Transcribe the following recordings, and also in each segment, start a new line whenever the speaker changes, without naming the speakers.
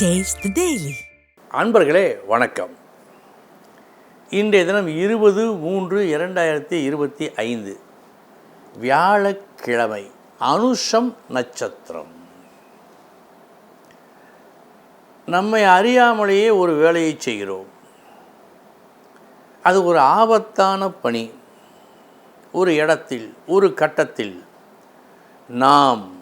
Taste daily
அன்பர்களே வணக்கம். இன்றைய தினம் இருபது மூன்று இரண்டாயிரத்தி இருபத்தி ஐந்து. வியாழக்கிழமை அனுஷம் நட்சத்திரம். நம்மை அறியாமலேயே ஒரு வேலையை செய்கிறோம். அது ஒரு ஆபத்தான பணி. ஒரு இடத்தில் ஒரு கட்டத்தில் நாம்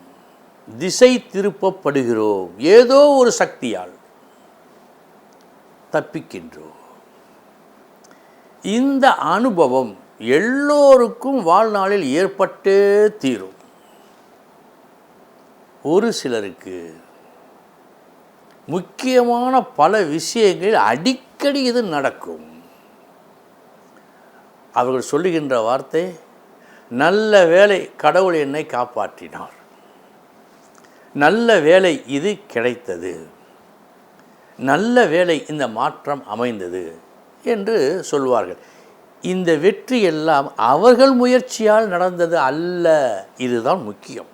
திசை திருப்பப்படுகிறோம் ஏதோ ஒரு சக்தியால் தப்பிக்கின்றோம். இந்த அனுபவம் எல்லோருக்கும் வாழ்நாளில் ஏற்பட்டே தீரும். ஒரு சிலருக்கு முக்கியமான பல விஷயங்கள் அடிக்கடி இது நடக்கும். அவர்கள் சொல்லுகின்ற வார்த்தை நல்ல வேலை கடவுள் என்னை காப்பாற்றினார். நல்ல வேலை இது கிடைத்தது. நல்ல வேலை இந்த மாற்றம் அமைந்தது என்று சொல்வார்கள். இந்த வெற்றி எல்லாம் அவர்கள் முயற்சியால் நடந்தது அல்ல இதுதான் முக்கியம்.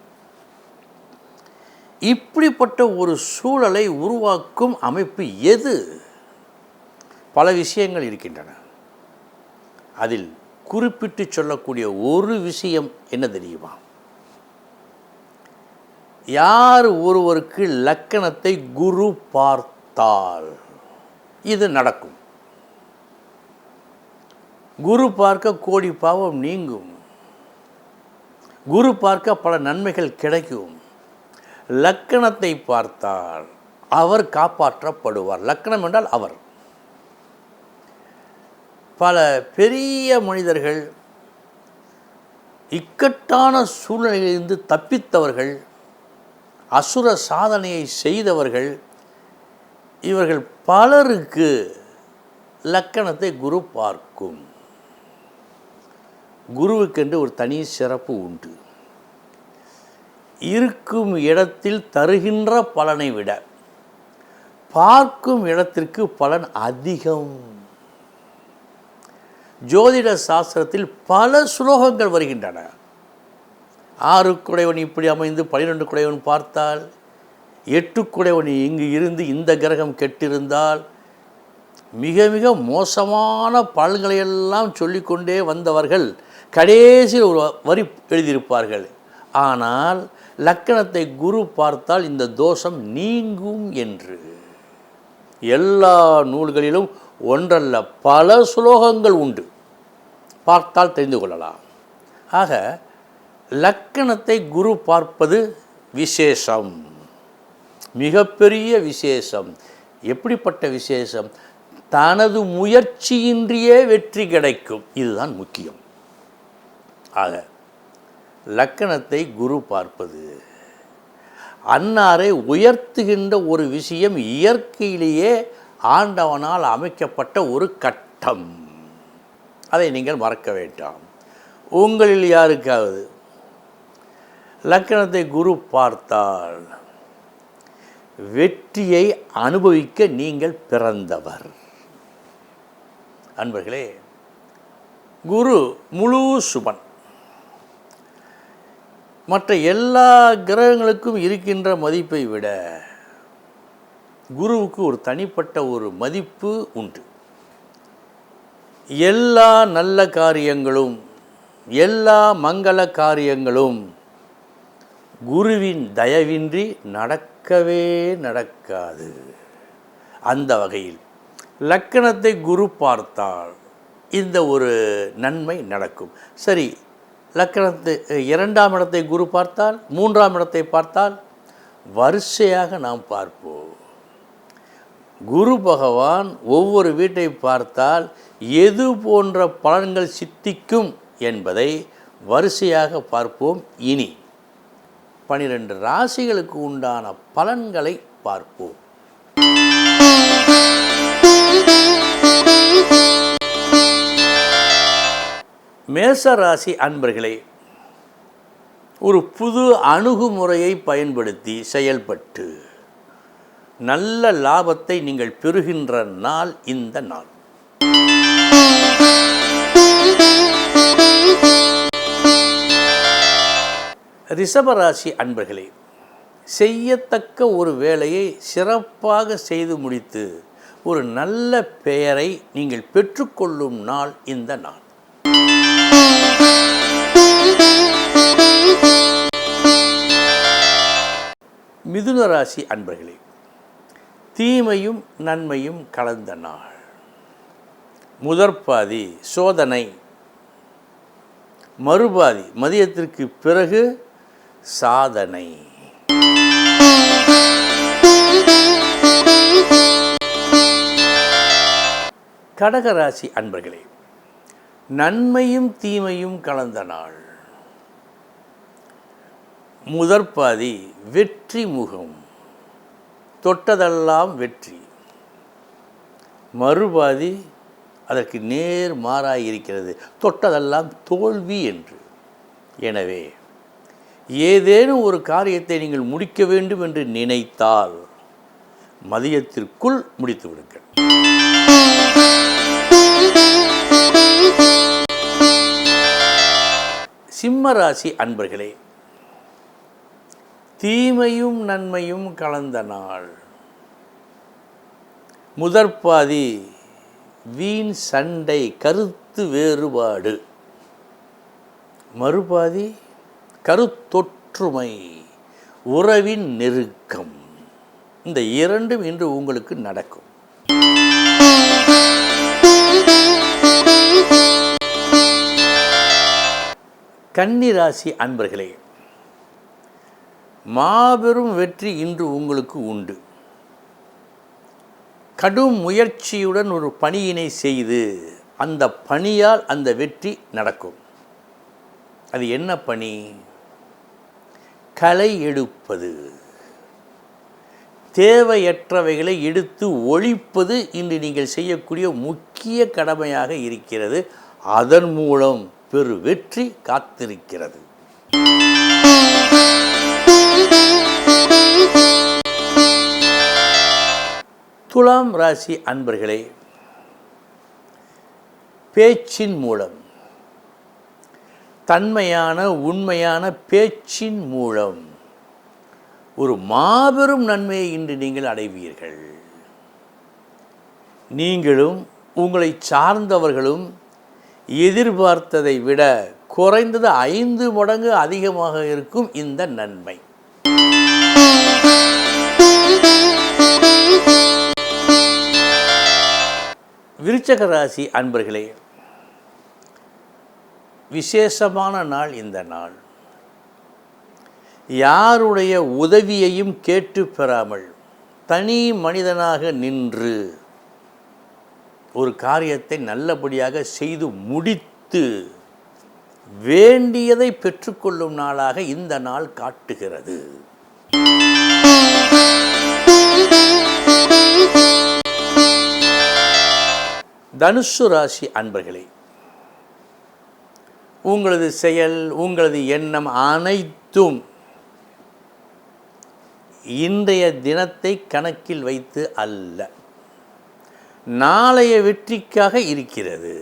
இப்படிப்பட்ட ஒரு சூழலை உருவாக்கும் அமைப்பு எது? பல விஷயங்கள் இருக்கின்றன. அதில் குறிப்பிட்டு சொல்லக்கூடிய ஒரு விஷயம் என்ன தெரியுமா? யார் ஒருவருக்கு லக்கணத்தை குரு பார்த்தால்? இது நடக்கும். குரு பார்க்க கோடி பாவம் நீங்கும். குரு பார்க்க பல நன்மைகள் கிடைக்கும். லக்கணத்தை பார்த்தால் அவர் காப்பாற்றப்படுவார். லக்கணம் என்றால் அவர். பல பெரிய மனிதர்கள் இக்கட்டான சூழ்நிலையிலிருந்து தப்பித்தவர்கள் அசுர சாதனையை செய்தவர்கள் இவர்கள் பலருக்கு லக்கணத்தை குரு பார்க்கும். குருவுக்கென்று ஒரு தனி சிறப்பு உண்டு. இருக்கும் இடத்தில் தருகின்ற பலனை விட பார்க்கும் இடத்திற்கு பலன் அதிகம். ஜோதிட சாஸ்திரத்தில் பல சுலோகங்கள் வருகின்றன. ஆறு குடைவன் இப்படி அமைந்து பனிரெண்டு குடைவன் பார்த்தால் எட்டு குடைவன் இங்கு இருந்து இந்த கிரகம் கெட்டிருந்தால் மிக மிக மோசமான பலன்களையெல்லாம் சொல்லிக்கொண்டே வந்தவர்கள் கடைசியில் ஒரு வரி எழுதியிருப்பார்கள். ஆனால் லக்கணத்தை குரு பார்த்தால் இந்த தோஷம் நீங்கும் என்று. எல்லா நூல்களிலும் ஒன்றல்ல பல சுலோகங்கள் உண்டு. பார்த்தால் தெரிந்து கொள்ளலாம். ஆக லக்கணத்தை குரு பார்ப்பது விசேஷம். மிகப்பெரிய விசேஷம். எப்படிப்பட்ட விசேஷம்? தனது முயற்சியின்றியே வெற்றி கிடைக்கும். இதுதான் முக்கியம். ஆக லக்கணத்தை குரு பார்ப்பது. அன்னாரை உயர்த்துகின்ற ஒரு விஷயம் இயற்கையிலேயே ஆண்டவனால் அமைக்கப்பட்ட ஒரு கட்டம். அதை நீங்கள் மறக்க வேண்டாம். உங்களில் யாருக்காவது லக்கணத்தை குரு பார்த்தால் வெற்றியை அனுபவிக்க நீங்கள் பிறந்தவர். அன்பர்களே குரு முழு சுபன். மற்ற எல்லா கிரகங்களுக்கும் இருக்கின்ற மதிப்பை விட குருவுக்கு ஒரு தனிப்பட்ட ஒரு மதிப்பு உண்டு. எல்லா நல்ல காரியங்களும் எல்லா மங்கள காரியங்களும் குருவின் தயவின்றி நடக்கவே நடக்காது. அந்த வகையில் லக்கணத்தை குரு பார்த்தால் இந்த ஒரு நன்மை நடக்கும். சரி லக்கணத்தை இரண்டாம் இடத்தை குரு பார்த்தால் மூன்றாம் இடத்தை பார்த்தால் வரிசையாக நாம் பார்ப்போம். குரு பகவான் ஒவ்வொரு வீட்டை பார்த்தால் எது போன்ற பலன்கள் சித்திக்கும் என்பதை வரிசையாக பார்ப்போம் இனி. பனிரெண்டு ராசிகளுக்கு உண்டான பலன்களை பார்ப்போம். மேச ராசி அன்பர்களே ஒரு புது அணுகுமுறையை பயன்படுத்தி செயல்பட்டு நல்ல லாபத்தை நீங்கள் பெறுகின்ற நாள் இந்த நாள். ரிஷபராசி அன்பர்களே செய்யத்தக்க ஒரு வேலையை சிறப்பாக செய்து முடித்து ஒரு நல்ல பெயரை நீங்கள் பெற்றுக்கொள்ளும் நாள் இந்த நாள். மிதுன ராசி அன்பர்களே தீமையும் நன்மையும் கலந்த நாள். முதற்பாதி சோதனை மறுபாதி மதியத்திற்கு பிறகு சாதனை. கடகராசி அன்பர்களே நன்மையும் தீமையும் கலந்த நாள். முதற்பாதி வெற்றி முகம் தொட்டதெல்லாம் வெற்றி. மறுபாதி அதற்கு நேர் மாறாயிருக்கிறது தொட்டதெல்லாம் தோல்வி என்று. எனவே ஏதேனும் ஒரு காரியத்தை நீங்கள் முடிக்க வேண்டும் என்று நினைத்தால் மதியத்திற்குள் முடித்து விடுங்கள். சிம்ம ராசி அன்பர்களே தீமையும் நன்மையும் கலந்த நாள். முதற்பாதி வீண் சண்டை கருத்து வேறுபாடு. மறுபாதி கருத்தொற்றுமை உறவின் நெருக்கம். இந்த இரண்டும் இன்று உங்களுக்கு நடக்கும். கன்னிராசி அன்பர்களே மாபெரும் வெற்றி இன்று உங்களுக்கு உண்டு. கடும் முயற்சியுடன் ஒரு பணியினை செய்து அந்த பணியால் அந்த வெற்றி நடக்கும். அது என்ன பணி? களை எடுப்பது. தேவையற்றவைகளை எடுத்து ஒழிப்பது இன்று நீங்கள் செய்யக்கூடிய முக்கிய கடமையாக இருக்கிறது. அதன் மூலம் பெரு வெற்றி காத்திருக்கிறது. துலாம் ராசி அன்பர்களே பேச்சின் மூலம் தன்மையான உண்மையான பேச்சின் மூலம். ஒரு மாபெரும் நன்மையை இன்று நீங்கள் அடைவீர்கள். நீங்களும் உங்களை சார்ந்தவர்களும் எதிர்பார்த்ததை விட குறைந்தது ஐந்து மடங்கு அதிகமாக இருக்கும் இந்த நன்மை. விருச்சக ராசி அன்பர்களே விசேஷமான நாள் இந்த நாள். யாருடைய உதவியையும் கேட்டு பெறாமல் தனி மனிதனாக நின்று ஒரு காரியத்தை நல்லபடியாக செய்து முடித்து வேண்டியதை பெற்றுக்கொள்ளும் நாளாக இந்த நாள் காட்டுகிறது. தனுசு ராசி அன்பர்களே உங்களது செயல் உங்களது எண்ணம் அனைத்தும் இன்றைய தினத்தை கணக்கில் வைத்து அல்ல. நாளைய வெற்றிக்காக இருக்கிறது.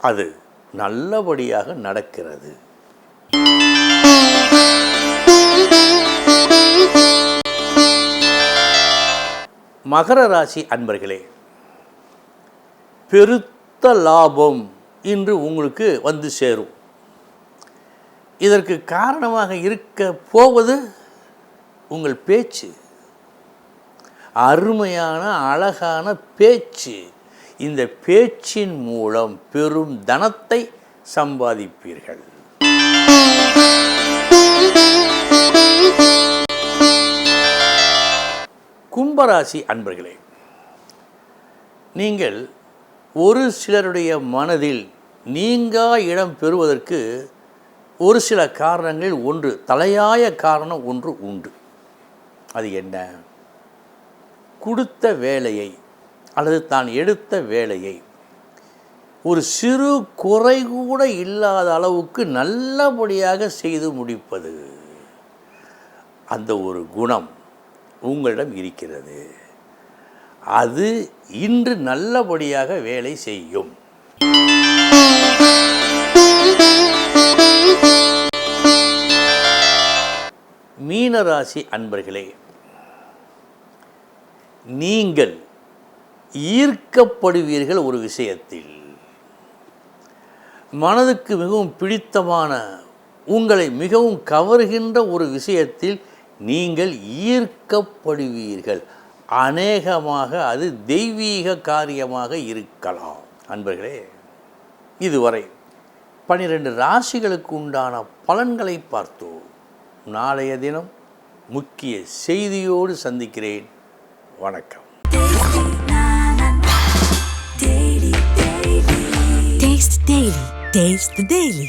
அது நல்லபடியாக நடக்கிறது. மகர ராசி அன்பர்களே பெருத்த லாபம் இன்று உங்களுக்கு வந்து சேரும். இதற்கு காரணமாக இருக்க போவது உங்கள் பேச்சு. அருமையான அழகான பேச்சு. இந்த பேச்சின் மூலம் பெரும் தனத்தை சம்பாதிப்பீர்கள். கும்பராசி அன்பர்களே நீங்கள் ஒரு சிலருடைய மனதில் நீங்கா இடம் பெறுவதற்கு ஒரு சில காரணங்களில் ஒன்று தலையாய காரணம் ஒன்று உண்டு. அது என்ன? கொடுத்த வேலையை அல்லது தான் எடுத்த வேலையை ஒரு சிறு குறை கூட இல்லாத அளவுக்கு நல்லபடியாக செய்து முடிப்பது. அந்த ஒரு குணம் உங்களிடம் இருக்கிறது. அது இன்று நல்லபடியாக வேலை செய்யும். மீனராசி அன்பர்களே நீங்கள் ஈர்க்கப்படுவீர்கள் ஒரு விஷயத்தில். மனதுக்கு மிகவும் பிடித்தமான உங்களை மிகவும் கவர்கின்ற ஒரு விஷயத்தில் நீங்கள் ஈர்க்கப்படுவீர்கள். அநேகமாக அது தெய்வீக காரியமாக இருக்கலாம். அன்பர்களே இதுவரை பனிரெண்டு ராசிகளுக்கு உண்டான பலன்களை பார்த்தோம். நாளைய தினம் முக்கிய செய்தியோடு சந்திக்கிறேன் வணக்கம்
Taste Daily. Taste the Daily.